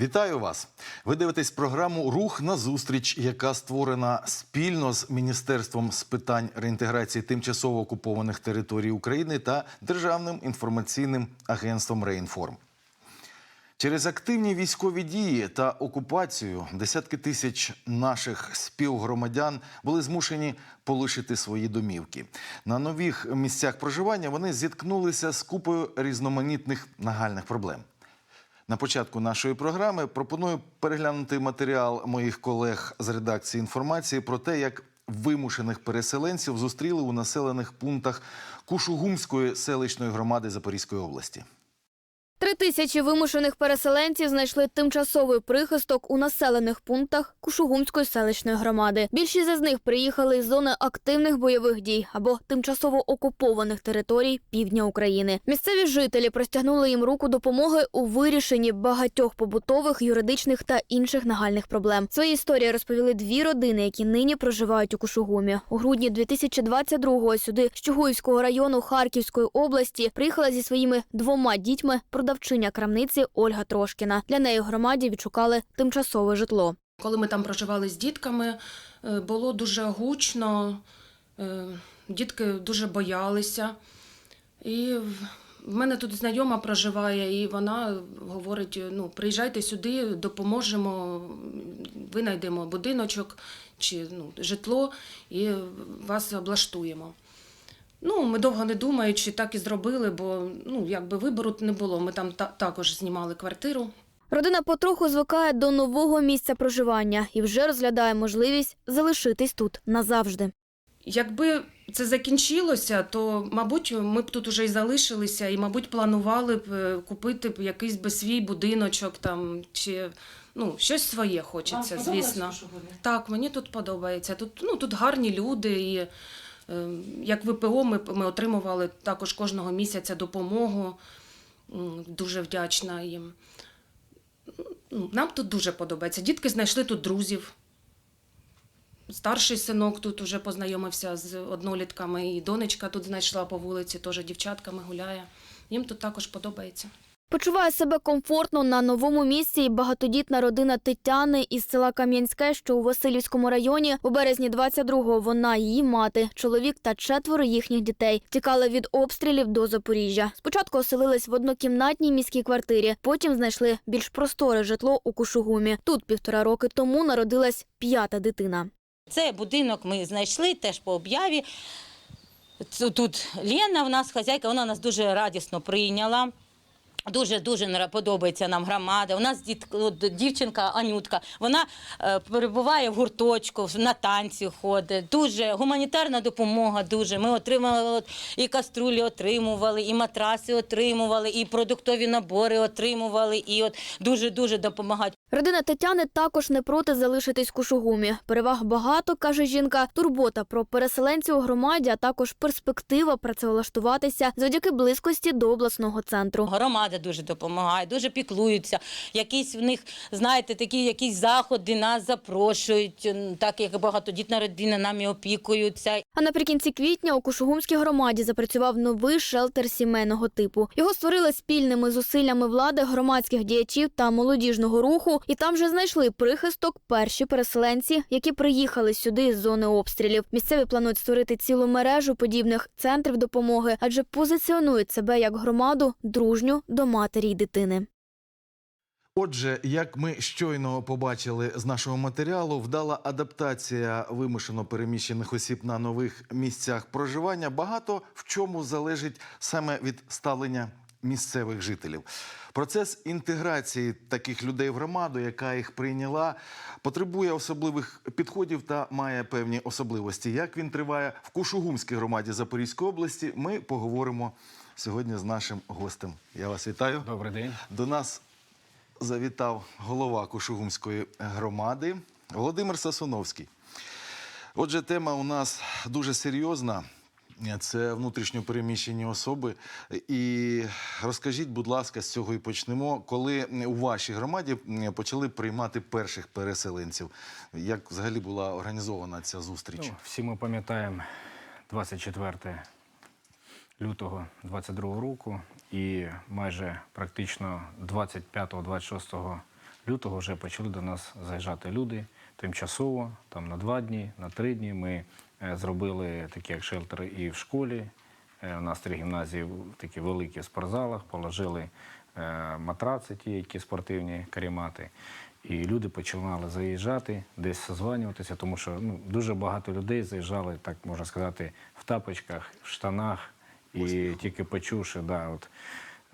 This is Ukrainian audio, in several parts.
Вітаю вас! Ви дивитесь програму Рух на зустріч, яка створена спільно з Міністерством з питань реінтеграції тимчасово окупованих територій України та Державним інформаційним агентством Реінформ. Через активні військові дії та окупацію десятки тисяч наших співгромадян були змушені полишити свої домівки. На нових місцях проживання вони зіткнулися з купою різноманітних нагальних проблем. На початку нашої програми пропоную переглянути матеріал моїх колег з редакції інформації про те, як вимушених переселенців зустріли у населених пунктах Кушугумської селищної громади Запорізької області. Тисячі вимушених переселенців знайшли тимчасовий прихисток у населених пунктах Кушугумської селищної громади. Більшість із них приїхали із зони активних бойових дій або тимчасово окупованих територій півдня України. Місцеві жителі простягнули їм руку допомоги у вирішенні багатьох побутових, юридичних та інших нагальних проблем. Свої історії розповіли дві родини, які нині проживають у Кушугумі. У грудні 2022-го сюди з Чугуївського району Харківської області приїхала зі своїми двома дітьми продавчиня крамниці Ольга Трошкіна. Для неї громаді відшукали тимчасове житло. Коли ми там проживали з дітками, е, було дуже гучно, е, дітки дуже боялися. І в мене тут знайома проживає, і вона говорить: ну, приїжджайте сюди, допоможемо, винайдемо будиночок чи ну, житло і вас облаштуємо. Ну, ми довго не думаючи, так і зробили, бо ну, якби вибору не було. Ми там та- також знімали квартиру. Родина потроху звикає до нового місця проживання і вже розглядає можливість залишитись тут назавжди. Якби це закінчилося, то, мабуть, ми б тут уже і залишилися, і, мабуть, планували б е, купити б якийсь би свій будиночок там, чи ну, щось своє хочеться, звісно. Так, мені тут подобається. Тут, ну, тут гарні люди, і як ВПО ми, ми отримували також кожного місяця допомогу. Дуже вдячна їм. Нам тут дуже подобається. Дітки знайшли тут друзів. Старший синок тут уже познайомився з однолітками, і донечка тут знайшла по вулиці, теж дівчатками гуляє. Їм тут також подобається. Почуває себе комфортно на новому місці і багатодітна родина Тетяни із села Кам'янське, що у Васильівському районі. У березні 22-го вона, її мати, чоловік та четверо їхніх дітей тікали від обстрілів до Запоріжжя. Спочатку оселились в однокімнатній міській квартирі, потім знайшли більш просторе житло у Кушугумі. Тут півтора роки тому народилась п'ята дитина. Цей будинок ми знайшли теж по об'яві. Тут Лена в нас хазяйка, вона нас дуже радісно прийняла. Дуже дуже подобається нам громада. У нас дід, от дівчинка Анютка, вона е, перебуває в гурточку, на танці ходить. Дуже гуманітарна допомога. Дуже ми отримали от, і каструлі отримували, і матраси отримували, і продуктові набори отримували. І от дуже дуже допомагають. Родина Тетяни також не проти залишитись в Кушугумі. Переваг багато, каже жінка. Турбота про переселенців у громаді, а також перспектива працевлаштуватися завдяки близькості до обласного центру. Громада дуже допомагає, дуже піклуються. Якісь в них, знаєте, такі якісь заходи нас запрошують, так як багатодітна родина нами опікуються. А наприкінці квітня у Кушугумській громаді запрацював новий шелтер сімейного типу. Його створили спільними зусиллями влади, громадських діячів та молодіжного руху. І там же знайшли прихисток перші переселенці, які приїхали сюди з зони обстрілів. Місцеві планують створити цілу мережу подібних центрів допомоги, адже позиціонують себе як громаду дружню до матері й дитини. Отже, як ми щойно побачили з нашого матеріалу, вдала адаптація вимушено переміщених осіб на нових місцях проживання багато в чому залежить саме від ставлення місцевих жителів. Процес інтеграції таких людей в громаду, яка їх прийняла, потребує особливих підходів та має певні особливості. Як він триває в Кушугумській громаді Запорізької області, ми поговоримо сьогодні з нашим гостем. Я вас вітаю. Добрий день. До нас завітав голова Кушугумської громади Володимир Сасуновський. Отже, тема у нас дуже серйозна. Це внутрішньо переміщені особи. І розкажіть, будь ласка, з цього і почнемо. Коли у вашій громаді почали приймати перших переселенців, як взагалі була організована ця зустріч? Ну, всі ми пам'ятаємо 24 лютого 22 року, і майже практично 25-26 лютого вже почали до нас заїжджати люди тимчасово, там на два дні, на три дні. Ми зробили такі як шелтери і в школі. Е, У нас три гімназії в такі великі спортзалах, положили е, матраци, ті, які спортивні карімати. І люди починали заїжджати, десь созванюватися, тому що ну, дуже багато людей заїжджали, так можна сказати, в тапочках, в штанах, і тільки почувши, да, от,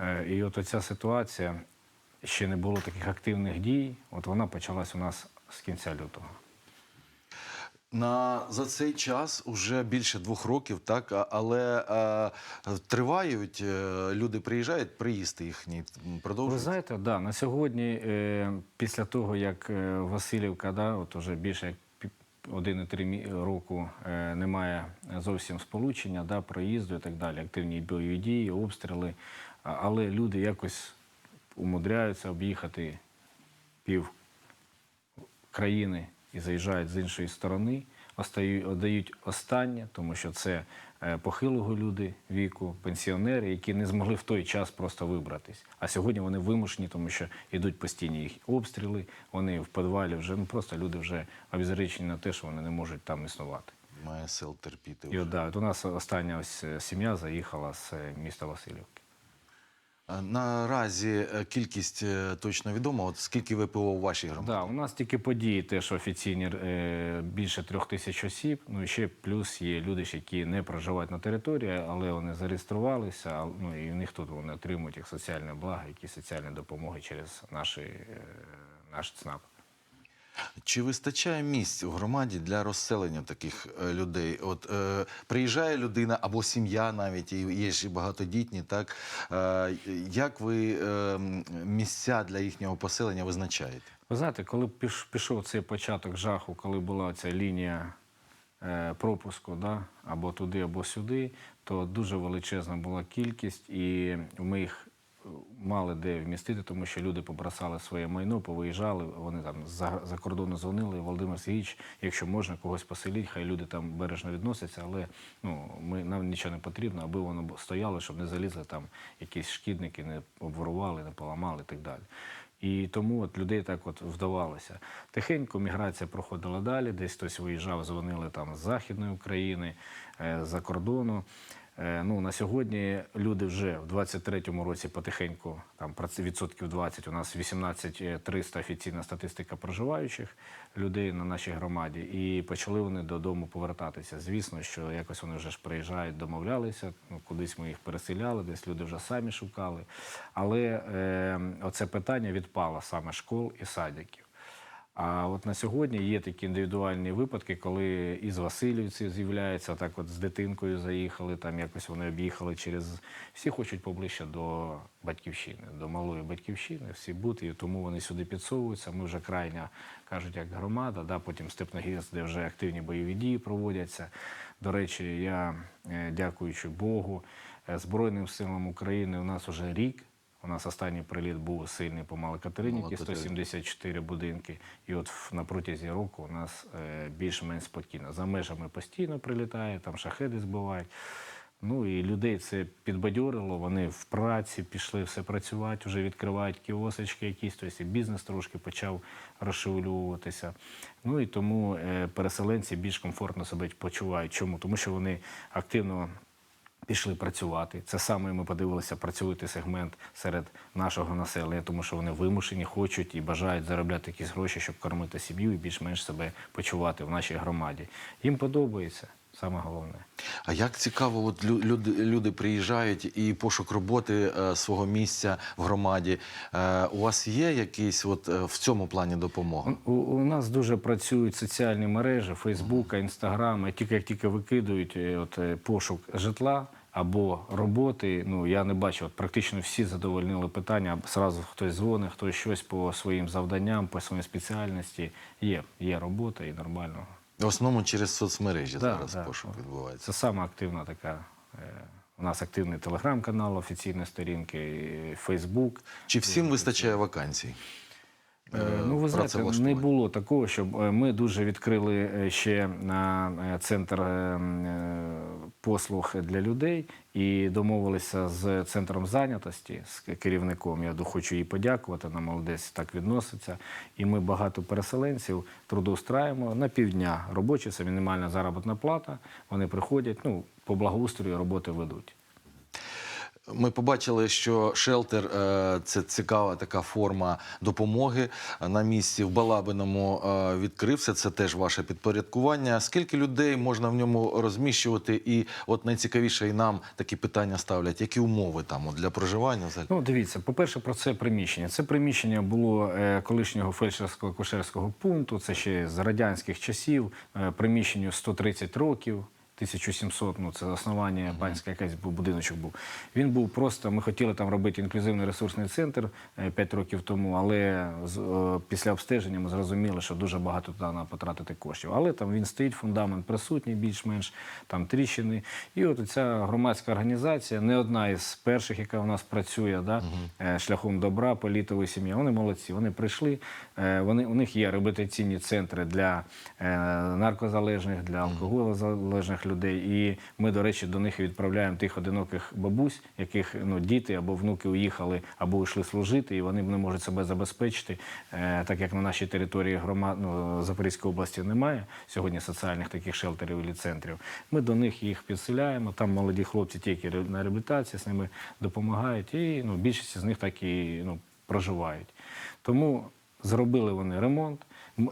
е, і от оця ситуація, ще не було таких активних дій, от вона почалась у нас з кінця лютого. На за цей час уже більше двох років, так але е, тривають е, люди приїжджають, приїзди їхні м, Ви продовжують. знаєте, да, на сьогодні, е, після того, як е, Васильівка, да, от уже більше як пі- 1,3 року е, немає зовсім сполучення, да, проїзду і так далі, активні бойові дії, обстріли, але люди якось умудряються об'їхати пів країни і заїжджають з іншої сторони, віддають останнє, тому що це е, похилого люди віку, пенсіонери, які не змогли в той час просто вибратись. А сьогодні вони вимушені, тому що йдуть постійні їх обстріли, вони в підвалі вже ну просто люди вже обізречені на те, що вони не можуть там існувати. Має сил терпіти. І вже. от, да, от у нас остання ось е, сім'я заїхала з е, міста Васильівки. А Наразі е, кількість е, точно відома. От скільки ВПО у вашій громаді? Да, у нас тільки події, теж офіційні е, більше трьох тисяч осіб. Ну і ще плюс є люди, які не проживають на території, але вони зареєструвалися. Ну і в них тут вони отримують як соціальне благо, які соціальні допомоги через наші, е, наш ЦНАП. Чи вистачає місць у громаді для розселення таких е, людей? От е, приїжджає людина або сім'я навіть, і є ж і багатодітні, так е, як ви е, місця для їхнього поселення визначаєте? Ви знаєте, коли піш- пішов цей початок жаху, коли була ця лінія е, пропуску, да, або туди, або сюди, то дуже величезна була кількість, і ми їх е, мали де вмістити, тому що люди побросали своє майно, повиїжджали, вони там за, за кордону дзвонили. Володимир Сергійович, якщо можна когось поселіть, хай люди там бережно відносяться, але ну, ми, нам нічого не потрібно, аби воно стояло, щоб не залізли там якісь шкідники, не обворували, не поламали і так далі. І тому от людей так от вдавалося. Тихенько міграція проходила далі, десь хтось виїжджав, дзвонили там з Західної України, е, з-за кордону. Е, Ну, на сьогодні люди вже в 23-му році потихеньку, там відсотків 20, у нас 18 300 офіційна статистика проживаючих людей на нашій громаді, і почали вони додому повертатися. Звісно, що якось вони вже ж приїжджають, домовлялися, ну, кудись ми їх переселяли, десь люди вже самі шукали. Але е, оце питання відпало саме школ і садиків. А от на сьогодні є такі індивідуальні випадки, коли із Васильівців з'являється, так от з дитинкою заїхали, там якось вони об'їхали через. Всі хочуть поближче до батьківщини, до малої батьківщини, всі бути, і тому вони сюди підсовуються. Ми вже крайня, кажуть, як громада, да, потім Степногірськ, де вже активні бойові дії проводяться. До речі, я, е, дякуючи Богу, е, Збройним силам України у нас уже рік. У нас останній приліт був сильний по Малокатеринівці. 174 будинки. І от на протязі року у нас е, більш-менш спокійно. За межами постійно прилітає, там шахеди збивають. Ну і людей це підбадьорило. Вони в праці пішли все працювати, вже відкривають кіосочки якісь, тобто і бізнес трошки почав розшевелюватися. Ну і тому е, переселенці більш комфортно себе почувають. Чому? Тому що вони активно пішли працювати. Це саме ми подивилися працьовитий сегмент серед нашого населення, тому що вони вимушені, хочуть і бажають заробляти якісь гроші, щоб кормити сім'ю і більш-менш себе почувати в нашій громаді. Їм подобається. Саме головне. А як цікаво, от люди, люди приїжджають і пошук роботи е, свого місця в громаді. Е, у вас є якийсь от е, в цьому плані допомога? У, у нас дуже працюють соціальні мережі, Фейсбука, Інстаграм. І Тільки як тільки викидують е, от, е, пошук житла або роботи, ну я не бачу. От практично всі задовольнили питання. Зразу хтось дзвонить, хтось щось по своїм завданням, по своїй спеціальності. Є, є робота і нормально. В основному через соцмережі Да, зараз да. пошук відбувається. Це саме активна така. е, У нас активний телеграм-канал, офіційні сторінки, Фейсбук. Чи всім вистачає вакансій? Е, Ну, ви знаєте, не було такого, щоб е, ми дуже відкрили е, ще е, центр е, е, послуг для людей і домовилися з центром зайнятості, з керівником. Я хочу їй подякувати. Вона молодець так відноситься. І ми багато переселенців трудоустраємо на півдня. Робочі це мінімальна заробітна плата. Вони приходять, ну по благоустрою роботи ведуть. Ми побачили, що шелтер е, це цікава така форма допомоги на місці в Балабиному е, відкрився. Це теж ваше підпорядкування. Скільки людей можна в ньому розміщувати? І от найцікавіше і нам такі питання ставлять: які умови там для проживання? взагалі? Ну, дивіться, по-перше, про це приміщення. Це приміщення було е, колишнього фельдшерського акушерського пункту. Це ще з радянських часів. Приміщенню 130 років. 1700, ну це заснування панська якась був будиночок був. Він був просто. Ми хотіли там робити інклюзивний ресурсний центр 5 років тому, але з, е, після обстеження ми зрозуміли, що дуже багато туди треба потратити коштів. Але там він стоїть, фундамент присутній, більш-менш там тріщини. І от ця громадська організація, не одна із перших, яка в нас працює, да, е, шляхом добра, політової сім'ї. Вони молодці. Вони прийшли. е, Вони у них є реабілітаційні центри для е, наркозалежних, для алкоголезалежних людей. І ми, до речі, до них відправляємо тих одиноких бабусь, яких ну діти або внуки уїхали, або йшли служити, і вони не можуть себе забезпечити, е, так як на нашій території громад ну, Запорізької області немає сьогодні соціальних таких шелтерів і центрів. Ми до них їх підселяємо. Там молоді хлопці тільки на реабілітації з ними допомагають, і ну, більшість з них так і ну, проживають. Тому зробили вони ремонт.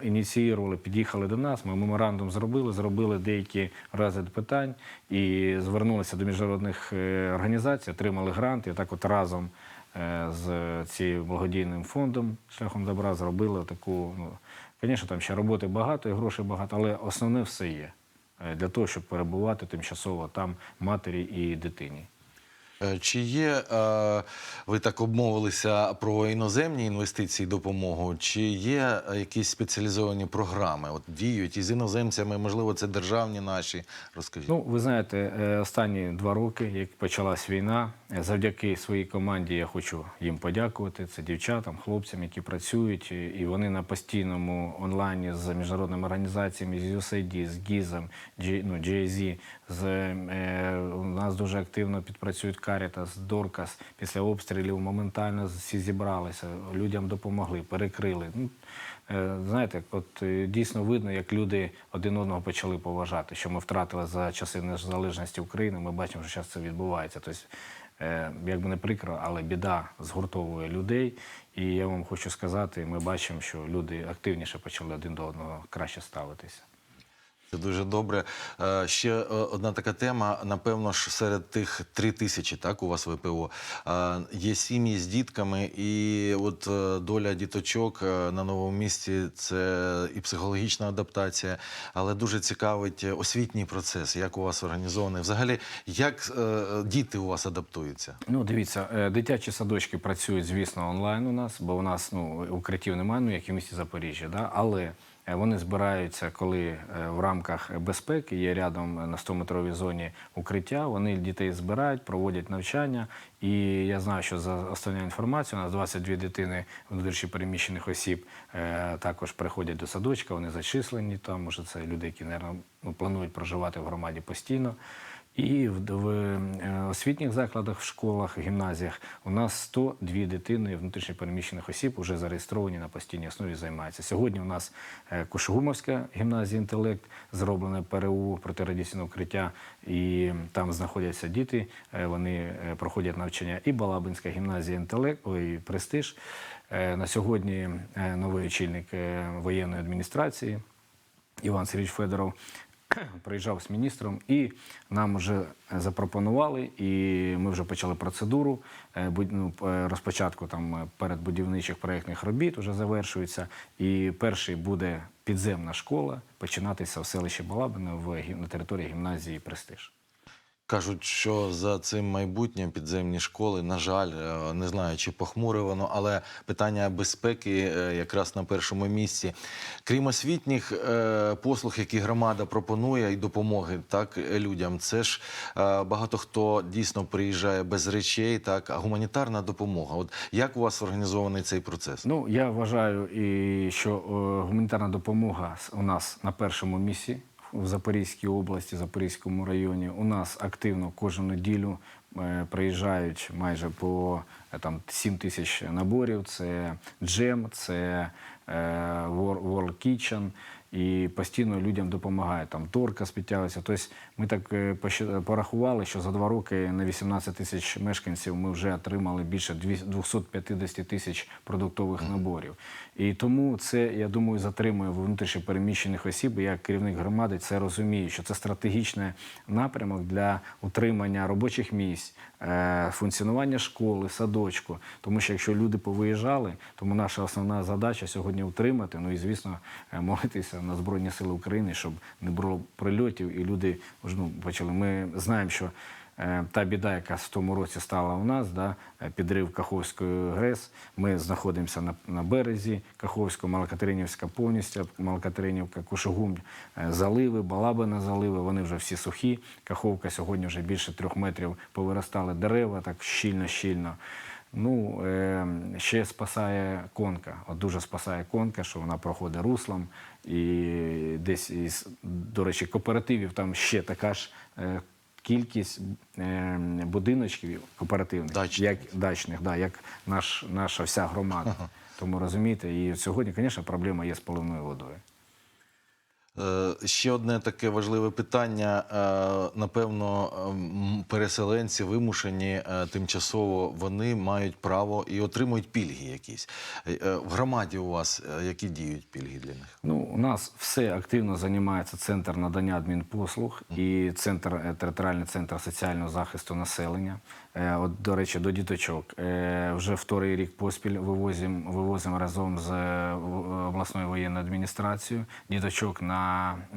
Ініціювали, під'їхали до нас. Ми меморандум зробили, зробили деякі розгляд питань і звернулися до міжнародних е, організацій, отримали грант. І так, от разом е, з цією благодійним фондом шляхом добра зробили таку. Ну, звісно, там ще роботи багато і грошей багато, але основне все є е, для того, щоб перебувати тимчасово там матері і дитині. Е, Чи є, е, ви так обмовилися про іноземні інвестиції допомогу, чи є е, якісь спеціалізовані програми? От діють із іноземцями, можливо, це державні наші. Розкажіть. Ну, ви знаєте, останні два роки, як почалась війна, завдяки своїй команді я хочу їм подякувати. Це дівчатам, хлопцям, які працюють, і- вони на постійному онлайні з міжнародними організаціями, з USAID, з ГІЗом, ну, GIZ, з, е, у нас дуже активно підпрацюють Caritas, Доркас. Після обстрілів моментально всі зібралися, людям допомогли, перекрили. Ну, Е, Знаєте, от е, дійсно видно, як люди один одного почали поважати, що ми втратили за часи незалежності України. Ми бачимо, що зараз це відбувається. Тобто, е, як би не прикро, але біда згуртовує людей. І я вам хочу сказати, ми бачимо, що люди активніше почали один до одного краще ставитися. Це дуже добре. Е, Ще е, одна така тема. Напевно ж, серед тих три тисячі, так, у вас ВПО, е, є сім'ї з дітками, і от доля діточок на новому місці це і психологічна адаптація, але дуже цікавить освітній процес, як у вас організований. Взагалі, як діти у вас адаптуються? Ну, дивіться, дитячі садочки працюють, звісно, онлайн у нас, бо у нас ну, укриттів немає, ну, як і в місті Запоріжжя. Да? Але вони збираються, коли е, в рамках безпеки є рядом е, на 100-метровій зоні укриття. Вони дітей збирають, проводять навчання. І я знаю, що за останню інформацією, у нас 22 дитини внутрішньо переміщених осіб е, також приходять до садочка, вони зачислені там. Може, це люди, які наверно, ну, планують проживати в громаді постійно. І в, в е, освітніх закладах, в школах, гімназіях у нас 102 дитини внутрішньопереміщених осіб вже зареєстровані на постійній основі займаються. Сьогодні у нас е, Кушугумовська гімназія інтелект, зроблене ПРУ протирадіаційне укриття, і там знаходяться діти. е, Вони проходять навчання. І Балабинська гімназія інтелект, ой, престиж. На сьогодні новий очільник воєнної адміністрації Іван Сергійович Федоров приїжджав з міністром і нам вже запропонували, і ми вже почали процедуру. е, ну, е, Розпочатку там е, перед будівничих проєктних робіт вже завершується. І перший буде підземна школа починатися в селищі Балабине в на території гімназії Престиж. Кажуть, що за цим майбутнім підземні школи, на жаль, е, не знаю, чи похмуре але питання безпеки е, якраз на першому місці. Крім освітніх е, послуг, які громада пропонує, і допомоги так людям, це ж багато хто дійсно приїжджає без речей, так а гуманітарна допомога. От як у вас організований цей процес? Ну, я вважаю, і що гуманітарна допомога у нас на першому місці в Запорізькій області, Запорізькому районі. У нас активно кожну неділю е, приїжджають майже по е, там, 7 тисяч наборів. Це джем, це е, World Kitchen. І постійно людям допомагає. Там торка підтягується. Тобто ми так е, порахували, що за два роки на 18 тисяч мешканців ми вже отримали більше дві- 250 тисяч продуктових наборів. І тому це, я думаю, затримує внутрішньо переміщених осіб. Я, як керівник громади, це розумію, що це стратегічний напрямок для утримання робочих місць, е, функціонування школи, садочку. Тому що якщо люди повиїжджали, тому наша основна задача сьогодні утримати. Ну і звісно, е, на Збройні Сили України, щоб не було прильотів, і люди ну, почали. Ми знаємо, що е, та біда, яка в тому році стала у нас, да, підрив Каховської ГРЕС. Ми знаходимося на, на березі Каховського, Малокатеринівська повністю, Малокатеринівка, Кушугум, е, заливи, Балабина заливи, вони вже всі сухі. Каховка сьогодні вже більше трьох метрів повиростали дерева, так щільно-щільно. Ну, е, ще спасає конка. От дуже спасає конка, що вона проходить руслом. І десь із, до речі, кооперативів там ще така ж е, кількість е, будиночків кооперативних, Дачних. як дачних, да, як наш, наша вся громада. Тому розумієте, і сьогодні, звісно, проблема є з поливною водою. Е, Ще одне таке важливе питання. Е, Напевно, ем, переселенці вимушені е, тимчасово вони мають право і отримують пільги якісь. В громаді у вас які діють пільги для них? Ну, у нас все активно займається центр надання адмінпослуг і центр територіальний центр соціального захисту населення. От, до речі, до діточок. Вже вторий рік поспіль вивозимо вивозимо разом з обласною воєнною адміністрацією діточок на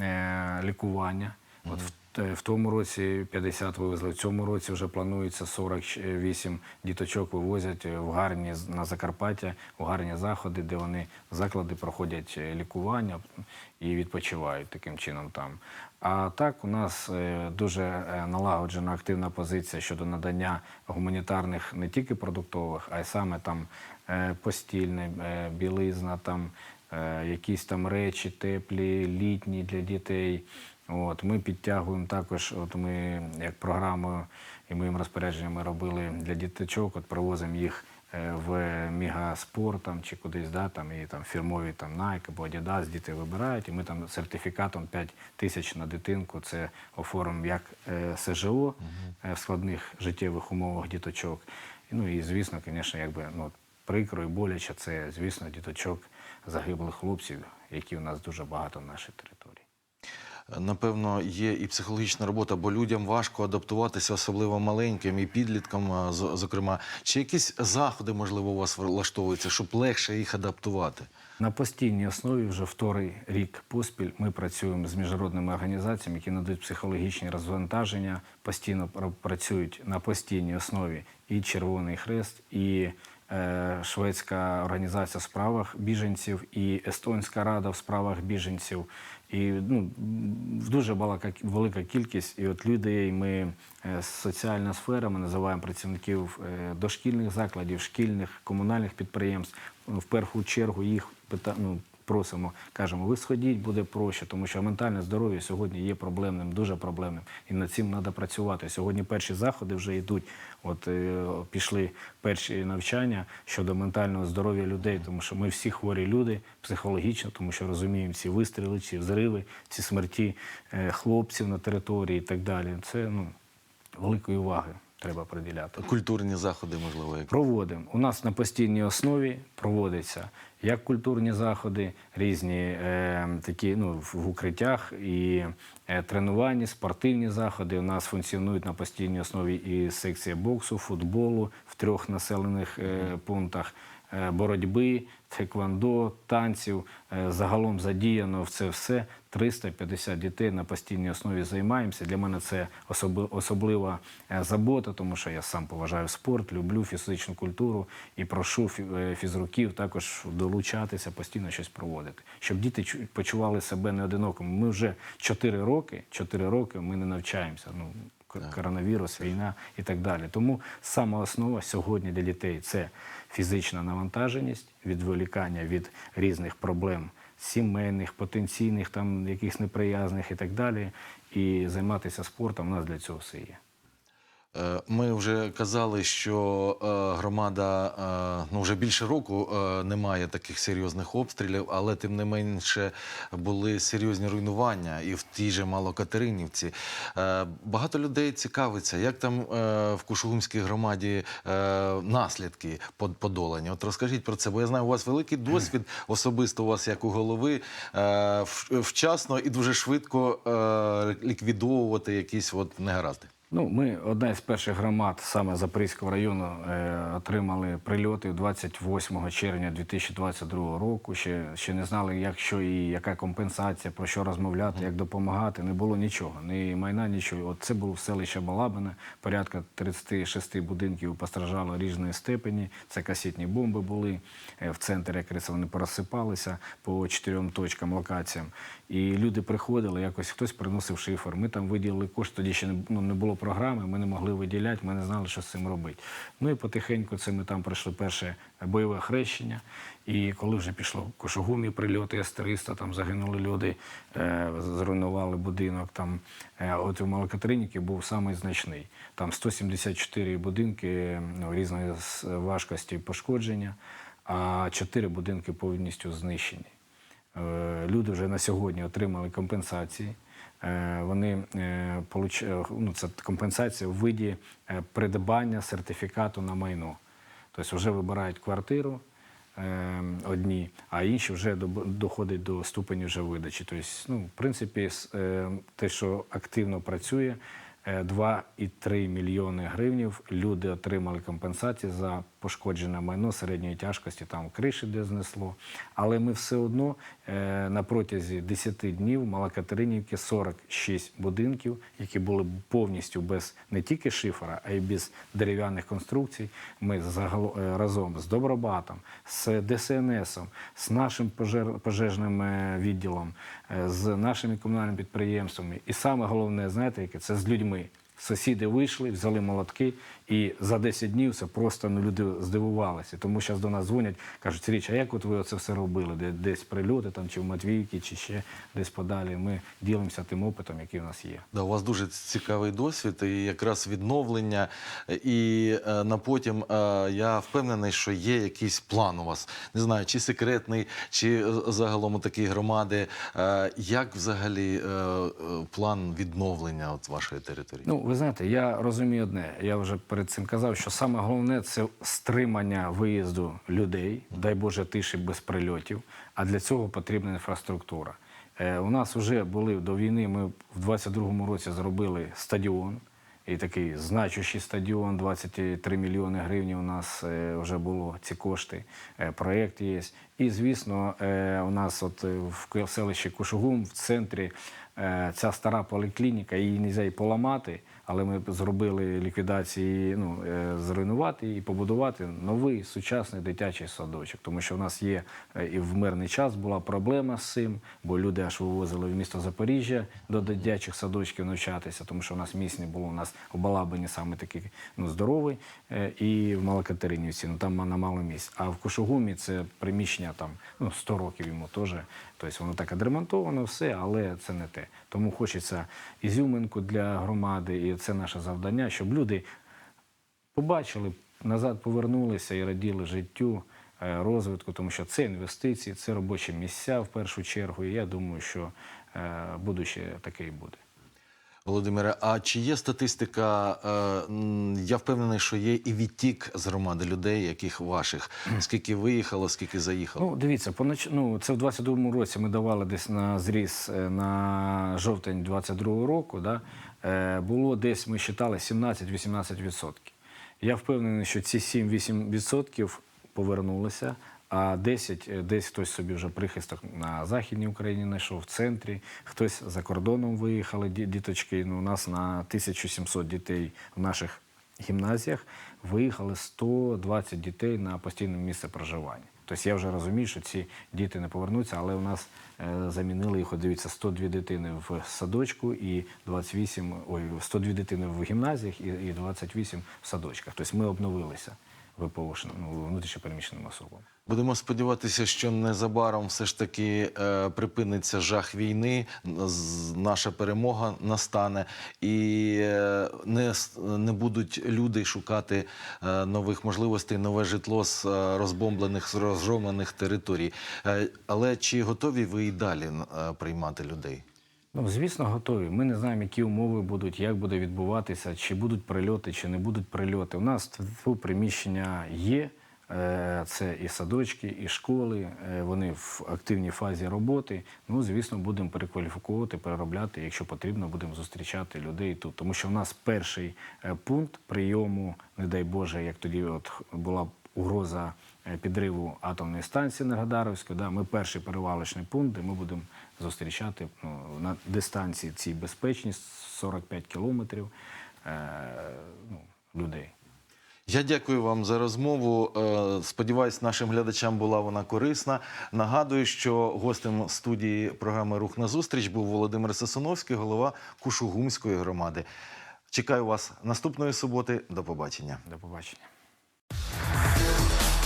е, лікування. От в, в тому році 50 вивезли, в цьому році вже планується 48 діточок вивозять в гарні на Закарпаття, у гарні заходи, де вони заклади проходять е, лікування і відпочивають таким чином там. А так у нас е, дуже е, налагоджена активна позиція щодо надання гуманітарних не тільки продуктових, а й саме там е, постільне, е, білизна, там е, якісь там речі теплі, літні для дітей. От, ми підтягуємо також, от ми як програмою і моїм розпорядженням ми робили для діточок, от привозимо їх е, в Мігаспорт там, чи кудись, да, там, і там фірмові там, Nike або Adidas, діти вибирають, і ми там сертифікатом 5 тисяч на дитинку це оформимо як е, СЖО е, в складних життєвих умовах діточок. Ну і звісно, звісно, якби ну, прикро і боляче, це, звісно, діточок загиблих хлопців, які у нас дуже багато на нашій території. Напевно, є і психологічна робота, бо людям важко адаптуватися, особливо маленьким і підліткам, зокрема. Чи якісь заходи, можливо, у вас влаштовуються, щоб легше їх адаптувати? На постійній основі вже вторий рік поспіль ми працюємо з міжнародними організаціями, які надають психологічні розвантаження, постійно пр- працюють на постійній основі і Червоний Хрест, і Шведська організація в справах біженців, і Естонська рада в справах біженців. І ну, дуже велика кількість. І от людей ми е, соціальна сфера, ми називаємо працівників е, дошкільних закладів, шкільних, комунальних підприємств. В першу чергу їх ну, просимо, кажемо, ви сходіть, буде проще, тому що ментальне здоров'я сьогодні є проблемним, дуже проблемним. І над цим треба працювати. Сьогодні перші заходи вже йдуть. От е, пішли перші навчання щодо ментального здоров'я людей, тому що ми всі хворі люди психологічно, тому що розуміємо ці вистріли, ці взриви, ці смерті е, хлопців на території і так далі. Це ну, великої уваги треба приділяти. Культурні заходи, можливо, які? Проводимо. У нас на постійній основі проводяться як культурні заходи, різні е, такі ну, в укриттях, і е, тренувальні, спортивні заходи. У нас функціонують на постійній основі і секція боксу, футболу в трьох населених е, пунктах. е, боротьби, тхеквондо, танців. Е, Загалом задіяно в це все 350 дітей на постійній основі займаємося. Для мене це особлива е, забота, тому що я сам поважаю спорт, люблю фізичну культуру і прошу е, фізруків також долучатися, постійно щось проводити, щоб діти чу- почували себе не одинокими. Ми вже 4 роки, 4 роки ми не навчаємося. Ну, коронавірус, війна і так далі. Тому сама основа сьогодні для дітей це фізична навантаженість, відволікання від різних проблем сімейних, потенційних, там якихось неприязних і так далі. І займатися спортом у нас для цього все є. Е, Ми вже казали, що е, громада е, ну вже більше року немає таких серйозних обстрілів, але тим не менше були серйозні руйнування і в тій же Малокатеринівці. Багато людей цікавиться, як там в Кушугумській громаді наслідки под- подолані. От розкажіть про це, бо я знаю, у вас великий досвід особисто у вас як у голови вчасно і дуже швидко ліквідовувати якісь от негаразди. Ну, ми одна із перших громад саме Запорізького району е, отримали прильоти 28 червня 2022 року. Ще, ще не знали, як що і яка компенсація, про що розмовляти, як допомагати. Не було нічого, ні майна, нічого. От це було в селище Балабине. Порядка 36 будинків постраждало різної степені. Це касетні бомби були е, в центрі, якраз вони порозсипалися по чотирьом точкам локаціям. І люди приходили, якось хтось приносив шифер. Ми там виділили кошти, тоді ще не, ну, не було програми, ми не могли виділяти, ми не знали, що з цим робити. Ну і потихеньку це ми там пройшли перше бойове хрещення. І коли вже пішло Кошугумі прильоти С-300, там загинули люди, е, зруйнували будинок. Там, е, от у Малокатеринівці був самий значний. Там 174 будинки ну, різної важкості пошкодження, а 4 будинки повністю знищені. Е, Люди вже на сьогодні отримали компенсації. Е, Вони е, е, ну, це компенсація в виді придбання сертифікату на майно. Тобто вже вибирають квартиру одні, а інші вже доходять до ступені вже видачі. Тобто, ну, в принципі, те, що активно працює, е, 2,3 мільйони гривнів люди отримали компенсації за пошкоджене майно середньої тяжкості, там криші де знесло. Але ми все одно е, на протязі 10 днів в Малокатеринівці 46 будинків, які були повністю без не тільки шифера, а й без дерев'яних конструкцій. Ми загало- е, разом з Добробатом, з ДСНСом, з нашим пожер- пожежним е, відділом, е, з нашими комунальними підприємствами. І саме головне, знаєте, яке це з людьми. Сусіди вийшли, взяли молотки, і за 10 днів це просто ну, люди здивувалися. Тому зараз до нас дзвонять, кажуть, Річ, а як от ви це все робили? Десь прильоти, там, чи в Матвіївці, чи ще десь подалі. Ми ділимося тим опитом, який в нас є. Да, у вас дуже цікавий досвід і якраз відновлення. І е, на потім е, я впевнений, що є якийсь план у вас. Не знаю, чи секретний, чи е, загалом у такої громади. Е, як взагалі е, е, план відновлення от вашої території? Ну, ви знаєте, я розумію одне. Я вже перед цим казав, що саме головне це стримання виїзду людей, дай Боже, тиші без прильотів. А для цього потрібна інфраструктура. Е, у нас вже були до війни. Ми в 22-му році зробили стадіон. І такий значущий стадіон, 23 мільйони гривень у нас е, вже було ці кошти. Е, проєкт є. І, звісно, е, у нас от в селищі Кушугум в центрі ця стара поліклініка, її не можна і поламати, але ми зробили ліквідації, ну, е, зруйнувати і побудувати новий сучасний дитячий садочок. Тому що в нас є е, і в мирний час була проблема з цим, бо люди аж вивозили в місто Запоріжжя до дитячих садочків навчатися, тому що у нас місць не було. У нас у Балабині саме такий ну, здоровий, е, і в Малокатеринівці, ну там мало місць. А в Кошугумі це приміщення там ну, 100 років йому теж. Тобто воно так відремонтовано, все, але це не те. Тому хочеться ізюминку для громади, і це наше завдання, щоб люди побачили, назад повернулися і раділи життю, е, розвитку, тому що це інвестиції, це робочі місця в першу чергу. І я думаю, що е, будуще таке і буде. Володимире, а чи є статистика? е, Я впевнений, що є і відтік з громади людей, яких ваших. Скільки виїхало, скільки заїхало? Ну, дивіться, понач... ну, це в 22-му році ми давали десь на зріз е, на жовтень 22-го року. Да? Е, було десь, ми вважали, 17-18%. Я впевнений, що ці 7-8% повернулися. А 10, е, десь хтось собі вже прихисток на Західній Україні знайшов, в центрі, хтось за кордоном виїхали, ді- діточки. Ну, у нас на 1700 дітей в наших гімназіях виїхали 120 дітей на постійне місце проживання. Тобто я вже розумію, що ці діти не повернуться, але у нас е, замінили їх, от дивіться, 102 дитини в садочку і 28, ой, 102 дитини в гімназіях і 28 в садочках. Тобто ми обновилися ВПОшним, ну, внутрішньопереміщеним особам. Будемо сподіватися, що незабаром все ж таки е, припиниться жах війни, наша перемога настане, і е, не, не будуть люди шукати е, нових можливостей, нове житло з е, розбомблених, розгромлених територій. Е, але чи готові ви і далі е, приймати людей? Ну, звісно, готові. Ми не знаємо, які умови будуть, як буде відбуватися, чи будуть прильоти, чи не будуть прильоти. У нас приміщення є. Е, Це і садочки, і школи. Е, Вони в активній фазі роботи. Ну, звісно, будемо перекваліфіковувати, переробляти. Якщо потрібно, будемо зустрічати людей тут. Тому що у нас перший е, пункт прийому, не дай Боже, як тоді от була угроза підриву атомної станції Енергодарівської. Да, ми перший перевалочний пункт, де ми будемо зустрічати ну, на дистанції цій безпечній 45 кілометрів е, ну, людей. Я дякую вам за розмову. Е, Сподіваюсь, нашим глядачам була вона корисна. Нагадую, що гостем студії програми Рух на зустріч був Володимир Сосуновський, голова Кушугумської громади. Чекаю вас наступної суботи. До побачення. До побачення.